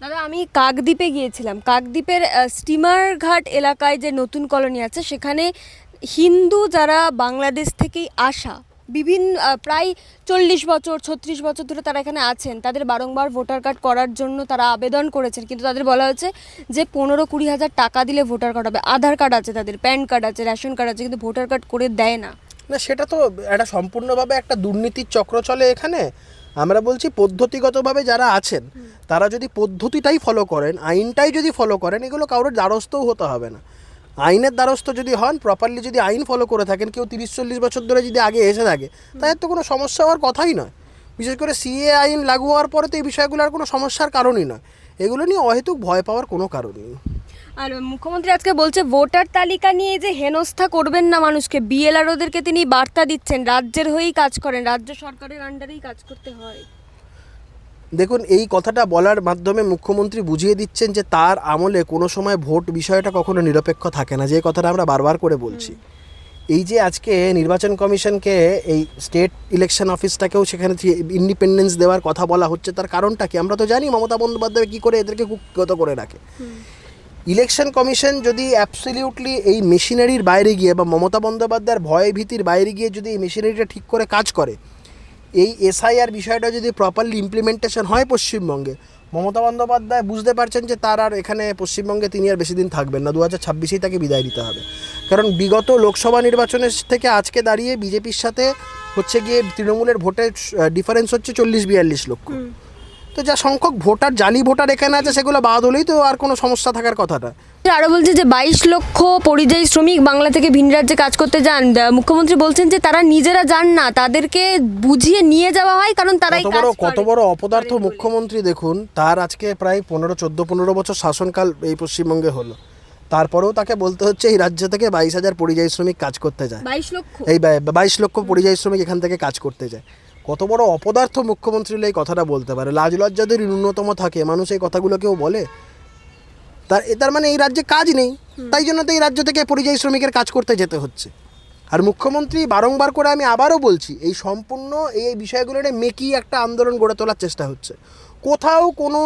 দাদা, আমি কাকদ্বীপে গিয়েছিলাম। কাকদ্বীপের স্টিমার ঘাট এলাকায় যে নতুন কলোনি আছে, সেখানে হিন্দু যারা বাংলাদেশ থেকেই আসা, বিভিন্ন প্রায় চল্লিশ বছর, ছত্রিশ বছর ধরে তারা এখানে আছেন। তাদের বারংবার ভোটার কার্ড করার জন্য তারা আবেদন করেছেন। কিন্তু তাদের বলা হয়েছে যে পনেরো কুড়ি হাজার টাকা দিলে ভোটার কার্ড হবে। আধার কার্ড আছে তাদের, প্যান কার্ড আছে, রেশন কার্ড আছে, কিন্তু ভোটার কার্ড করে দেয় না। না, সেটা তো একটা সম্পূর্ণভাবে একটা দুর্নীতির চক্র চলে এখানে। আমরা বলছি পদ্ধতিগতভাবে যারা আছেন, তারা যদি পদ্ধতিটাই ফলো করেন, আইনটাই যদি ফলো করেন, এগুলো কারোর দ্বারস্থও হতে হবে না। আইনের দ্বারস্থ যদি হন প্রপারলি যদি আইন ফলো করে থাকেন, কেউ তিরিশ, চল্লিশ বছর ধরে যদি আগে এসে থাকে তাদের তো কোনো সমস্যা হওয়ার কথাই নয়। বিশেষ করে সিএ আইন লাগু হওয়ার পরে তো এই বিষয়গুলো আর কোনো সমস্যার কারণই নয়। এগুলো নিয়ে অহেতুক ভয় পাওয়ার কোনো কারণই নেই। আর মুখ্যমন্ত্রী আজকে বলছে ভোটার তালিকা নিয়ে যে হেনস্থা করবেন না মানুষকে বিএলআরওদেরকে তিনি বার্তা দিচ্ছেন রাজ্যের হয়েই কাজ করেন রাজ্য সরকারের আন্ডারেই কাজ করতে হয়। দেখুন এই কথাটা বলার মাধ্যমে মুখ্যমন্ত্রী বুঝিয়ে দিচ্ছেন যে তার আমলে কোনো সময় ভোট বিষয়টা কখনো নিরপেক্ষ থাকে না যে কথাটা আমরা বারবার করে বলছি। এই যে আজকে নির্বাচন কমিশনকে এই স্টেট ইলেকশন অফিসটাকেও সেখানে ইন্ডিপেন্ডেন্স দেওয়ার কথা বলা হচ্ছে তার কারণটা কি? আমরা তো জানি মমতা বন্দ্যোপাধ্যায় কী করে এদেরকে কুক্ষত করে রাখে। ইলেকশন কমিশন যদি অ্যাবসলিউটলি এই মেশিনারির বাইরে গিয়ে বা মমতা বন্দ্যোপাধ্যায়ের ভয় ভীতির বাইরে গিয়ে যদি এই মেশিনারিটা ঠিক করে কাজ করে, এই এসআইআর বিষয়টা যদি প্রপারলি ইমপ্লিমেন্টেশন হয় পশ্চিমবঙ্গে, মমতা বন্দ্যোপাধ্যায় বুঝতে পারছেন যে তার আর এখানে পশ্চিমবঙ্গে তিনি আর বেশি দিন থাকবেন না, দু হাজার ছাব্বিশেই তাকে বিদায় দিতে হবে। কারণ বিগত লোকসভা নির্বাচনের থেকে আজকে দাঁড়িয়ে বিজেপির সাথে হচ্ছে গিয়ে তৃণমূলের ভোটের ডিফারেন্স হচ্ছে চল্লিশ বিয়াল্লিশ লক্ষ। তো যা সংখ্যক ভোটার জালি ভোটার এখানে আছে সেগুলো বাদ হলেই তো আর কোনো সমস্যা থাকার কথাটা আরও বলছে যে বাইশ লক্ষ পরিযায়ী শ্রমিক বাংলা থেকে ভিন রাজ্যে কাজ করতে যান। মুখ্যমন্ত্রী বলছেন যে তারা নিজেরা যান না তাদেরকে বুঝিয়ে নিয়ে যাওয়া হয় কারণ তারাই কত বড় কত বড় অপদার্থ মুখ্যমন্ত্রী দেখুন তার আজকে প্রায় পনেরো চোদ্দ পনেরো বছর শাসনকাল এই পশ্চিমবঙ্গে হলো। তারপরেও তাকে বলতে হচ্ছে এই রাজ্য থেকে বাইশ হাজার পরিযায়ী শ্রমিক কাজ করতে যায়। বাইশ লক্ষ? এই বাইশ লক্ষ পরিযায়ী শ্রমিক এখান থেকে কাজ করতে যায়। কত বড় অপদার্থ মুখ্যমন্ত্রী এই কথাটা বলতে পারে? লাজ লজ্জা যদি ন্যূনতম থাকে মানুষ এই কথাগুলো কেউ বলে? তার এ তার মানে এই রাজ্যে কাজ নেই। তাই জন্য তো এই রাজ্য থেকে পরিযায়ী শ্রমিকের কাজ করতে যেতে হচ্ছে। আর মুখ্যমন্ত্রী বারংবার করে আমি আবারও বলছি এই সম্পূর্ণ এই বিষয়গুলো নিয়ে মেকি একটা আন্দোলন গড়ে তোলার চেষ্টা হচ্ছে। কোথাও কোনো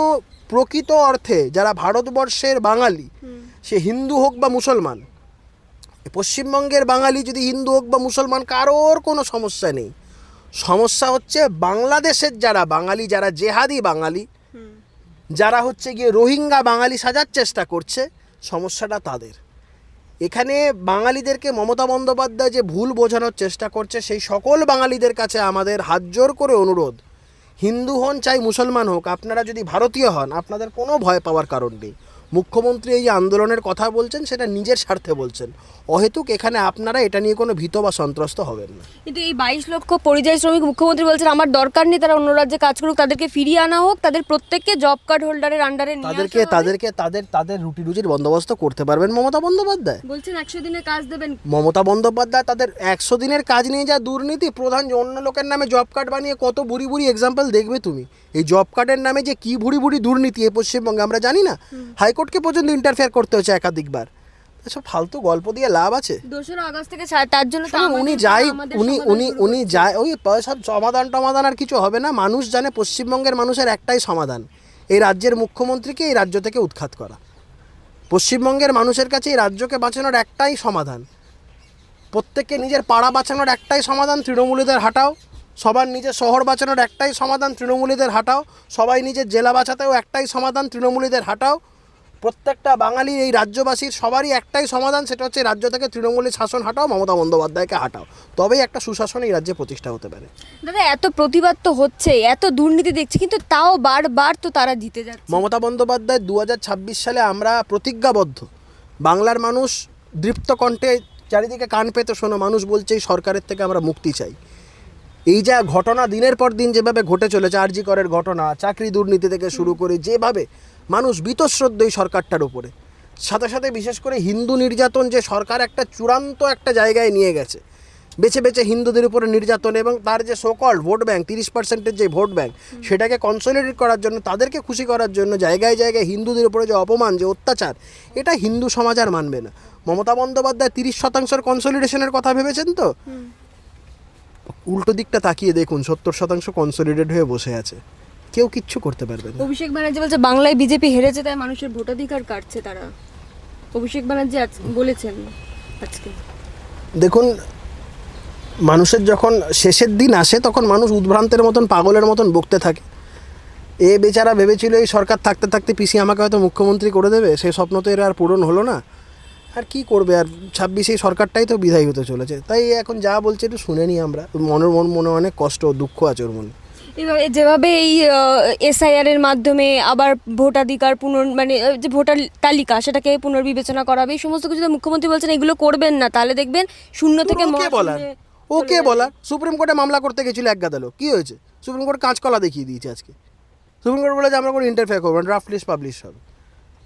প্রকৃত অর্থে যারা ভারতবর্ষের বাঙালি সে হিন্দু হোক বা মুসলমান পশ্চিমবঙ্গের বাঙালি যদি হিন্দু হোক বা মুসলমান কারোর কোনো সমস্যা নেই। সমস্যা হচ্ছে বাংলাদেশের যারা বাঙালি, যারা জেহাদি বাঙালি, যারা হচ্ছে গিয়ে রোহিঙ্গা বাঙালি সাজার চেষ্টা করছে, সমস্যাটা তাদের। এখানে বাঙালিদেরকে মমতা বন্দ্যোপাধ্যায় যে ভুল বোঝানোর চেষ্টা করছে, সেই সকল বাঙালিদের কাছে আমাদের হাত জোর করে অনুরোধ, হিন্দু হন চাই মুসলমান হোক, আপনারা যদি ভারতীয় হন, আপনাদের কোনো ভয় পাওয়ার কারণ নেই। মুখ্যমন্ত্রী এই যে আন্দোলনের কথা বলছেন সেটা নিজের স্বার্থে বলছেন। অহেতুক এখানে আপনারা এটা নিয়ে কোনো ভীত বা সন্ত্রস্ত হবেন না। কিন্তু এই বাইশ লক্ষ পরিযায়ী শ্রমিক মুখ্যমন্ত্রী বলছেন আমার দরকার নেই তারা অন্য রাজ্যে কাজ করুক তাদেরকে ফিরিয়ে আনা হোক তাদের প্রত্যেককে জব কার্ড হোল্ডারের আন্ডারে তাদেরকে তাদেরকে তাদের তাদের রুটি রুজির বন্দোবস্ত করতে পারবেন মমতা বন্দ্যোপাধ্যায়। বলছেন একশো দিনে কাজ দেবেন মমতা বন্দ্যোপাধ্যায় তাদের একশো দিনের কাজ নিয়ে যা দুর্নীতি প্রধান যে অন্য লোকের নামে জব কার্ড বানিয়ে কত বুড়ি বুড়ি এক্সাম্পল দেখবে তুমি। এই জব কার্ডের নামে যে কি ভুড়ি ভুড়ি দুর্নীতি এই পশ্চিমবঙ্গে আমরা জানি না। হাইকোর্টকে পর্যন্ত ইন্টারফেয়ার করতে হচ্ছে একাধিকবার। এসব ফালতু গল্প দিয়ে লাভ আছে? দোসরা আগস্ট থেকে তার জন্য উনি যাই উনি উনি উনি যায় ওই সব সমাধান টমাধান আর কিছু হবে না। মানুষ জানে পশ্চিমবঙ্গের মানুষের একটাই সমাধান। এই রাজ্যের মুখ্যমন্ত্রীকে এই রাজ্য থেকে উৎখাত করা। পশ্চিমবঙ্গের মানুষের কাছে এই রাজ্যকে বাঁচানোর একটাই সমাধান। প্রত্যেককে নিজের পাড়া বাঁচানোর একটাই সমাধান তৃণমূলীদের হাঁটাও। সবার নিজের শহর বাঁচানোর একটাই সমাধান তৃণমূলীদের হাঁটাও। সবাই নিজের জেলা বাঁচাতেও একটাই সমাধান তৃণমূলীদের হাঁটাও। প্রত্যেকটা বাঙালি এই রাজ্যবাসীর সবারই একটাই সমাধান সেটা হচ্ছে রাজ্য থেকে তৃণমূলের শাসন হাঁটাও মমতা বন্দ্যোপাধ্যায়কে হাঁটাও। তবেই একটা সুশাসন এই রাজ্যে প্রতিষ্ঠা হতে পারে। দাদা এত প্রতিবাদ তো হচ্ছে এত দুর্নীতি দেখছি কিন্তু তাও বারবার তো তারা জিতে যাচ্ছে। মমতা বন্দ্যোপাধ্যায় দু হাজার ছাব্বিশ সালে আমরা প্রতিজ্ঞাবদ্ধ। বাংলার মানুষ দৃপ্ত কণ্ঠে চারিদিকে কান পেতে শোনো মানুষ বলছে এই সরকারের থেকে আমরা মুক্তি চাই। এই যা ঘটনা দিনের পর দিন যেভাবে ঘটে চলেছে আরজি করের ঘটনা চাকরি দুর্নীতি থেকে শুরু করে যেভাবে মানুষ বীতশ্রদ্ধ এই সরকারটার উপরে। সাথে সাথে বিশেষ করে হিন্দু নির্যাতন যে সরকার একটা চূড়ান্ত একটা জায়গায় নিয়ে গেছে বেছে বেছে হিন্দুদের উপরে নির্যাতন এবং তার যে সোকল ভোট ব্যাংক তিরিশ পার্সেন্টের যে ভোট ব্যাঙ্ক সেটাকে কনসলিডেট করার জন্য তাদেরকে খুশি করার জন্য জায়গায় জায়গায় হিন্দুদের উপরে যে অপমান যে অত্যাচার এটা হিন্দু সমাজ আর মানবে না। মমতা বন্দ্যোপাধ্যায় তিরিশ শতাংশের কনসলিডেশনের কথা ভেবেছেন তো? উল্টো দিকটা তাকিয়ে দেখুন সত্তর শতাংশ কনসলিডেট হয়ে বসে আছে। কেউ কিচ্ছু করতে পারবে না। অভিষেক ব্যানার্জি বলছে বাংলায় বিজেপি হেরেছে তাই মানুষের ভোটাধিকার কাটছে তারা। অভিষেক ব্যানার্জি আজ বলেছেন আজকে। দেখুন মানুষের যখন শেষের দিন আসে তখন মানুষ উদ্ভ্রান্তের মতন পাগলের মতন বকতে থাকে। এ বেচারা ভেবেছিল এই সরকার থাকতে থাকতে পিসি আমাকে হয়তো মুখ্যমন্ত্রী করে দেবে সেই স্বপ্ন তো এর আর পূরণ হলো না। আর কি করবে আর ছাব্বিশে সরকারটাই তো বিদায় হতে চলেছে। তাই এখন যা বলছে একটু শুনে নিই আমরা। মনের মন মনে অনেক কষ্ট দুঃখ আছে ওর মনে। এভাবে যেভাবে এই এসআইআর এর মাধ্যমে আবার ভোটাধিকার পুনর মানে যে ভোটার তালিকা সেটাকে পুনর্বিবেচনা করা হবে এই সমস্ত কিছু মুখ্যমন্ত্রী বলছেন এগুলো করবেন না। তাহলে দেখবেন শূন্য থেকে বলার? ওকে। বলার? সুপ্রিম কোর্টে মামলা করতে গেছিল এক গাদালো। কি হয়েছে? সুপ্রিম কোর্ট কাঁচকলা দেখিয়ে দিয়েছে আজকে। সুপ্রিম কোর্ট বলে যে আমরা কোনো ইন্টারফেয়ার করব ড্রাফট লিস্ট পাবলিশ হবে।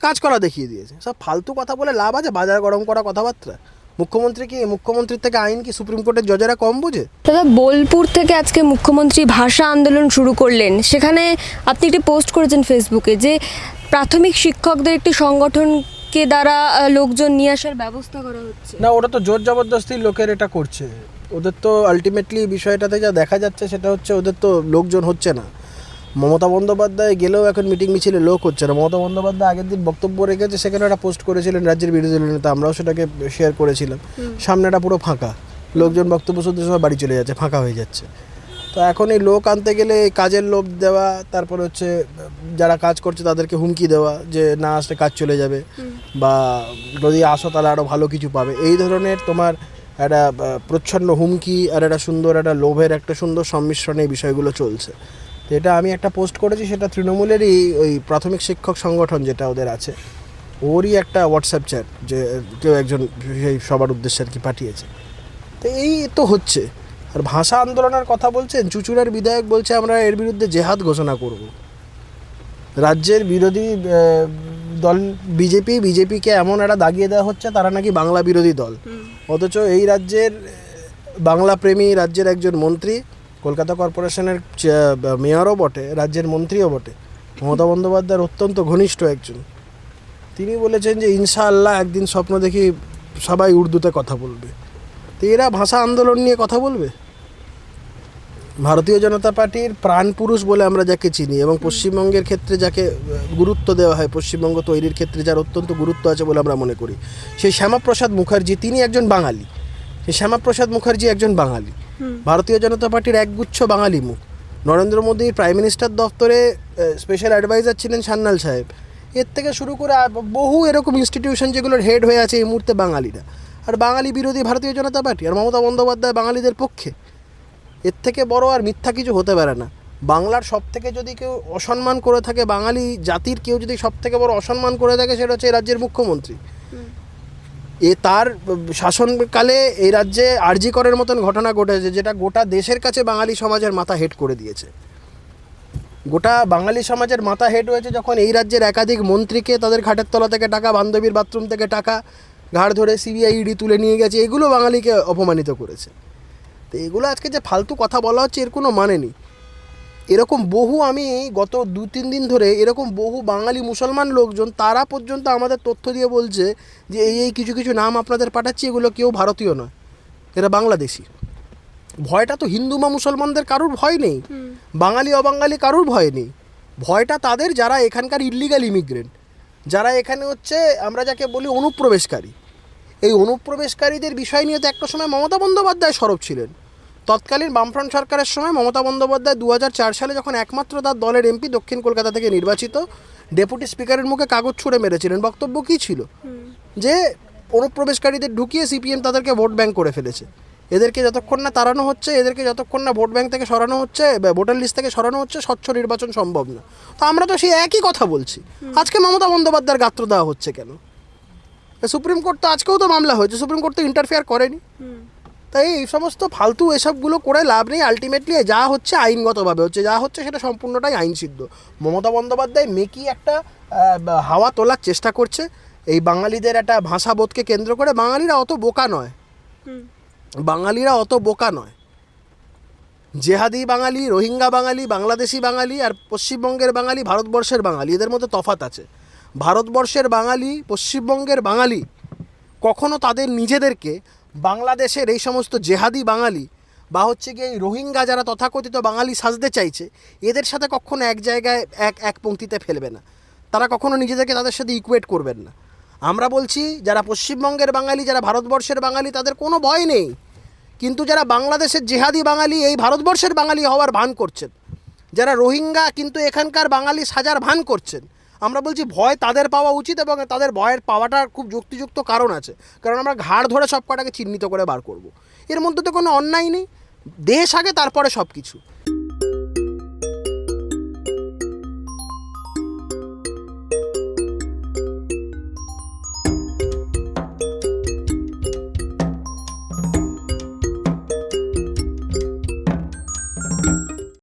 কাঁচকলা দেখিয়ে দিয়েছে। সব ফালতু কথা বলে লাভ আছে? বাজার গরম করা কথাবার্তা? মুখ্যমন্ত্রী কি মুখ্যমন্ত্রীর থেকে আইন কি সুপ্রিম কোর্টের জজেরা কম বুঝে? দাদা বোলপুর থেকে আজকে মুখ্যমন্ত্রী ভাষা আন্দোলন শুরু করলেন। সেখানে আপনি একটি পোস্ট করেছেন ফেসবুকে যে প্রাথমিক শিক্ষকদের একটি সংগঠনকে দ্বারা লোকজন নিয়ে আসার ব্যবস্থা করা হচ্ছে। না ওরা তো জোর জবরদস্তি লোকের এটা করছে। ওদের তো আলটিমেটলি বিষয়টাতে যা দেখা যাচ্ছে সেটা হচ্ছে ওদের তো লোকজন হচ্ছে না। মমতা বন্দ্যোপাধ্যায় গেলেও এখন মিটিং মিছিলে লোক হচ্ছে না। মমতা বন্দ্যোপাধ্যায় আগের দিন বক্তব্য রেখেছে সেখানে একটা পোস্ট করেছিলেন রাজ্যের বিরোধী দলের নেতা আমরাও সেটাকে শেয়ার করেছিলাম। সামনেটা পুরো ফাঁকা। লোকজন বক্তব্য শুনতে সময় বাড়ি চলে যাচ্ছে ফাঁকা হয়ে যাচ্ছে। তো এখন এই লোক আনতে গেলে এই কাজের লোভ দেওয়া তারপরে হচ্ছে যারা কাজ করছে তাদেরকে হুমকি দেওয়া যে না আসলে কাজ চলে যাবে বা যদি আসো তাহলে আরও ভালো কিছু পাবে। এই ধরনের তোমার একটা প্রচ্ছন্ন হুমকি আর একটা সুন্দর একটা লোভের একটা সুন্দর সংমিশ্রণে এই বিষয়গুলো চলছে। তো এটা আমি একটা পোস্ট করেছি সেটা তৃণমূলেরই ওই প্রাথমিক শিক্ষক সংগঠন যেটা ওদের আছে। ওরই একটা হোয়াটসঅ্যাপ চ্যাট যে কেউ একজন সেই সবার উদ্দেশ্যে আর কি পাঠিয়েছে। তো এই তো হচ্ছে। আর ভাষা আন্দোলনের কথা বলছেন চুচুড়ার বিধায়ক বলছে আমরা এর বিরুদ্ধে জেহাদ ঘোষণা করব। রাজ্যের বিরোধী দল বিজেপি বিজেপিকে এমন একটা দাগিয়ে দেওয়া হচ্ছে তারা নাকি বাংলা বিরোধী দল। অথচ এই রাজ্যের বাংলা প্রেমী রাজ্যের একজন মন্ত্রী কলকাতা কর্পোরেশনের মেয়রও বটে, রাজ্যের মন্ত্রীও বটে। মমতা বন্দ্যোপাধ্যায়ের অত্যন্ত ঘনিষ্ঠ একজন। তিনি বলেছেন যে, ইনশাআল্লাহ একদিন স্বপ্ন দেখি সবাই উর্দুতে কথা বলবে। তো এরা ভাষা আন্দোলন নিয়ে কথা বলবে? ভারতীয় জনতা পার্টির প্রাণপুরুষ বলে আমরা যাকে চিনি এবং পশ্চিমবঙ্গের ক্ষেত্রে যাকে গুরুত্ব দেওয়া হয়, পশ্চিমবঙ্গ তৈরির ক্ষেত্রে যার অত্যন্ত গুরুত্ব আছে বলে আমরা মনে করি। সেই শ্যামাপ্রসাদ মুখার্জি, তিনি একজন বাঙালি। সেই শ্যামাপ্রসাদ মুখার্জি একজন বাঙালি। ভারতীয় জনতা পার্টির একগুচ্ছ বাঙালি মুখ। নরেন্দ্র মোদীর প্রাইম মিনিস্টার দপ্তরে স্পেশাল অ্যাডভাইজার ছিলেন সান্যাল সাহেব। এর থেকে শুরু করে বহু এরকম ইনস্টিটিউশন যেগুলোর হেড হয়ে আছে এই মুহূর্তে বাঙালিরা। আর বাঙালি বিরোধী ভারতীয় জনতা পার্টি আর মমতা বন্দ্যোপাধ্যায় বাঙালিদের পক্ষে। এর থেকে বড় আর মিথ্যা কিছু হতে পারে না। বাংলার সব থেকে যদি কেউ অসম্মান করে থাকে, বাঙালি জাতির কেউ যদি সব থেকে বড় অসম্মান করে থাকে, সেটা হচ্ছে রাজ্যের মুখ্যমন্ত্রী। এ তার শাসনকালে এই রাজ্যে আরজি করের মতন ঘটনা ঘটেছে, যেটা গোটা দেশের কাছে বাঙালি সমাজের মাথা হেট করে দিয়েছে। গোটা বাঙালি সমাজের মাথা হেট হয়েছে যখন এই রাজ্যের একাধিক মন্ত্রীকে তাদের ঘাটের তলা থেকে টাকা, বান্ধবীর বাথরুম থেকে টাকা, ঘাড় ধরে সিবিআই ইডি তুলে নিয়ে গেছে, এগুলো বাঙালিকে অপমানিত করেছে। তো এগুলো আজকে যে ফালতু কথা বলা হচ্ছে, এর কোনো মানে নেই। এরকম বহু আমি গত দু তিন দিন ধরে এরকম বহু বাঙালি মুসলমান লোকজন তারা পর্যন্ত আমাদের তথ্য দিয়ে বলছে যে এই এই কিছু কিছু নাম আপনাদের পাঠাচ্ছি এগুলো কেউ ভারতীয় নয়। এরা বাংলাদেশি। ভয়টা তো হিন্দু বা মুসলমানদের কারুর ভয় নেই। বাঙালি অবাঙালি কারুর ভয় নেই। ভয়টা তাদের যারা এখানকার ইলিগাল ইমিগ্রেন্ট যারা এখানে হচ্ছে আমরা যাকে বলি অনুপ্রবেশকারী। এই অনুপ্রবেশকারীদের বিষয় নিয়ে তো একটা সময় মমতা বন্দ্যোপাধ্যায় সরব ছিলেন। তৎকালীন বামফ্রন্ট সরকারের সময় মমতা বন্দ্যোপাধ্যায় দু হাজার চার সালে যখন একমাত্র তার দলের এমপি দক্ষিণ কলকাতা থেকে নির্বাচিত ডেপুটি স্পিকারের মুখে কাগজ ছুঁড়ে মেরেছিলেন। বক্তব্য কী ছিল? যে অনুপ্রবেশকারীদের ঢুকিয়ে সিপিএম তাদেরকে ভোট ব্যাংক করে ফেলেছে। এদেরকে যতক্ষণ না তাড়ানো হচ্ছে এদেরকে যতক্ষণ না ভোট ব্যাঙ্ক থেকে সরানো হচ্ছে ভোটার লিস্ট থেকে সরানো হচ্ছে স্বচ্ছ নির্বাচন সম্ভব না। তো আমরা তো সেই একই কথা বলছি। আজকে মমতা বন্দ্যোপাধ্যায়ের গাত্র দেওয়া হচ্ছে কেন? সুপ্রিম কোর্ট তো আজকেও তো মামলা হয়েছে। সুপ্রিম কোর্ট তো ইন্টারফেয়ার করেনি। তাই এই সমস্ত ফালতু এসবগুলো করে লাভ নেই। আলটিমেটলি যা হচ্ছে আইনগতভাবে হচ্ছে যা হচ্ছে সেটা সম্পূর্ণটাই আইন সিদ্ধ মমতা বন্দ্যোপাধ্যায় মেকি একটা হাওয়া তোলার চেষ্টা করছে। এই বাঙালিদের একটা ভাষাবোধকে কেন্দ্র করে। বাঙালিরা অত বোকা নয়। বাঙালিরা অত বোকা নয়। জেহাদি বাঙালি রোহিঙ্গা বাঙালি বাংলাদেশি বাঙালি আর পশ্চিমবঙ্গের বাঙালি ভারতবর্ষের বাঙালি এদের মধ্যে তফাত আছে। ভারতবর্ষের বাঙালি পশ্চিমবঙ্গের বাঙালি কখনো তাদের নিজেদেরকে বাংলাদেশের এই সমস্ত জেহাদি বাঙালি বা হচ্ছে গিয়ে এই রোহিঙ্গা যারা তথাকথিত বাঙালি সাজতে চাইছে, এদের সাথে কখনো এক জায়গায়, এক এক পংক্তিতে ফেলবে না। তারা কখনো নিজেদেরকে তাদের সাথে ইকুয়েট করবেন না। আমরা বলছি, যারা পশ্চিমবঙ্গের বাঙালি, যারা ভারতবর্ষের বাঙালি, তাদের কোনো ভয় নেই। কিন্তু যারা বাংলাদেশের জেহাদি বাঙালি, এই ভারতবর্ষের বাঙালি হওয়ার ভান করছেন, যারা রোহিঙ্গা কিন্তু এখানকার বাঙালি সাজার ভান করছেন আমরা বলছি ভয় তাদের পাওয়া উচিত এবং তাদের ভয়ের পাওয়াটার খুব যুক্তিযুক্ত কারণ আছে। কারণ আমরা ঘাড় ধরে সব কটাকে চিহ্নিত করে বার করব। এর মধ্যে তো কোনো অন্যায় নেই। দেশ আগে, তারপরে সব কিছু